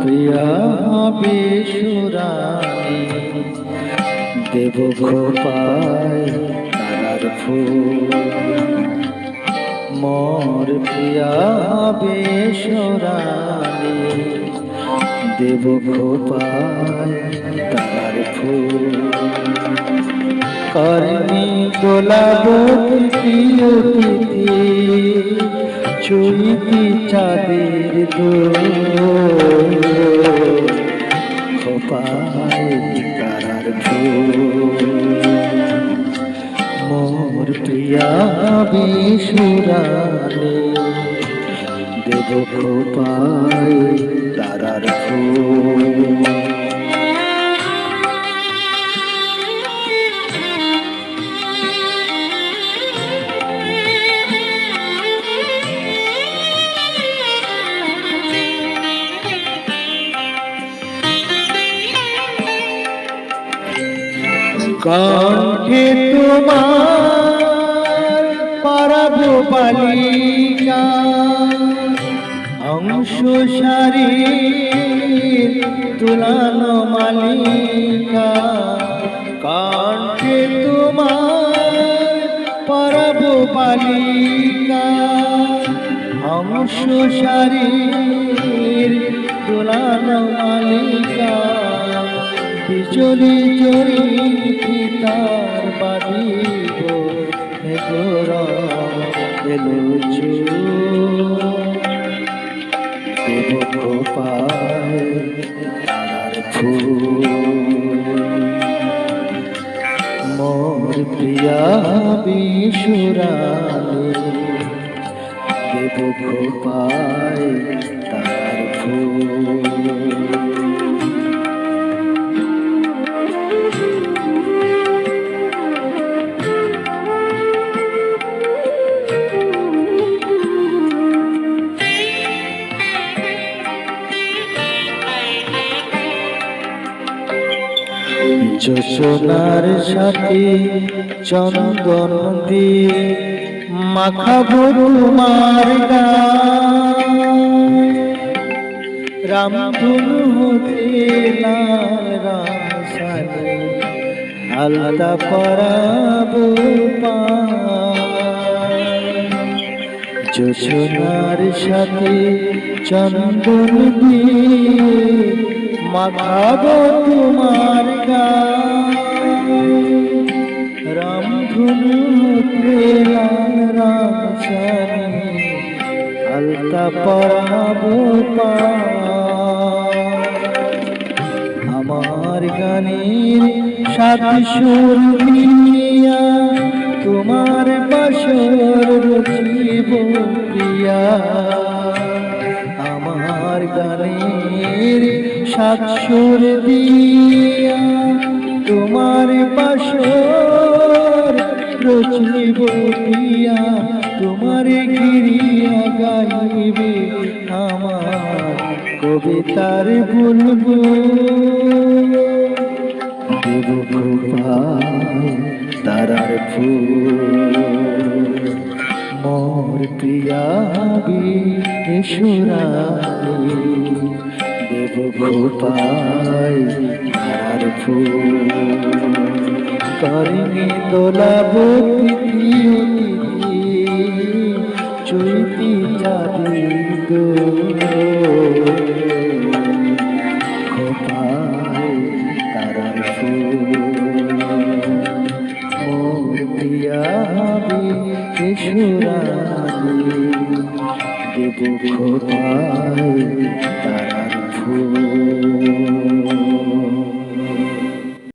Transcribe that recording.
প্রিয়া বিশুরানি দেব খোপায় ফুল। মোর প্রিয়া বিশুরানি দেব খোপায় ফুল। কর্মী গোলাপ প্রিয় চুইতি চাঁদের খোপায় ফুল মোর প্রিয়া বিশুরালে দেব খোপায় কণ্ঠে তোমার পারাব বালিকা অংশ সারি তুলানো মালিকা। কণ্ঠে তোমার পারাব বালিকা অংশ সারির তুলানো মালিকা। বিচলি চরি তার বাদিব এগোর এলো মোর প্রিয়া বিশুরালে দেব গোপাল তার ফুল। যোচনার সাথে চন্দন দিয়ে মাখাবো তোমার রামধুনু হতে লাল রাসানে সাথে চন্দন দিয়ে মাখাবো তোমার রাম ধনু লাল রাম সানি আলতা পরাবো আমার গানের সাত সুর মিলিয়া তোমার বাসর রচিব প্রিয়া। সাত দিয়া তোমার বাসর তোমার গিরিয়া গাইবে আমার কবিতার বুলবুল। দেব তারার ফুল। মোর প্রিয়া বিশ্বরানী দেব গোপাই তারার ফুল করিনি দোলাবতী চৈতি চাঁদি গো খোপায় তারার দেব খোপায় mm